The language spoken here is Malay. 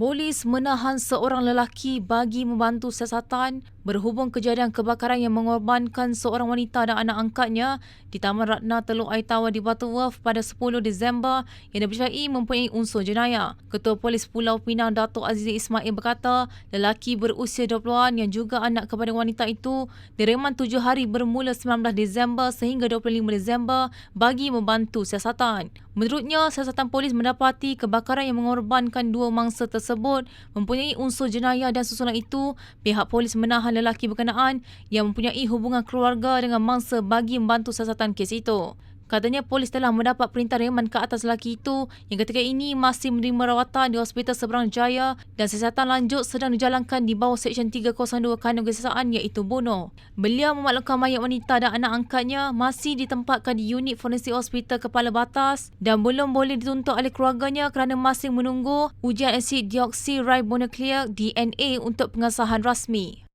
Polis menahan seorang lelaki bagi membantu siasatan berhubung kejadian kebakaran yang mengorbankan seorang wanita dan anak angkatnya di Taman Ratna Teluk Air Tawar di Butterworth pada 10 Disember yang dipercayai mempunyai unsur jenayah. Ketua Polis Pulau Pinang Datuk Aziz Ismail berkata lelaki berusia 20-an yang juga anak kepada wanita itu direman 7 hari bermula 19 Disember sehingga 25 Disember bagi membantu siasatan. Menurutnya, siasatan polis mendapati kebakaran yang mengorbankan dua mangsa tersebut mempunyai unsur jenayah dan susulan itu, pihak polis menahan lelaki berkenaan yang mempunyai hubungan keluarga dengan mangsa bagi membantu siasatan kes itu. Katanya polis telah mendapat perintah reman ke atas lelaki itu yang ketika ini masih menerima rawatan di Hospital Seberang Jaya dan siasatan lanjut sedang dijalankan di bawah Seksyen 302 Kanun Kesesaan iaitu Bono. Beliau memaklumkan mayat wanita dan anak angkatnya masih ditempatkan di unit forensik Hospital Kepala Batas dan belum boleh dituntut oleh keluarganya kerana masih menunggu ujian asid dioksiribonukleik DNA untuk pengesahan rasmi.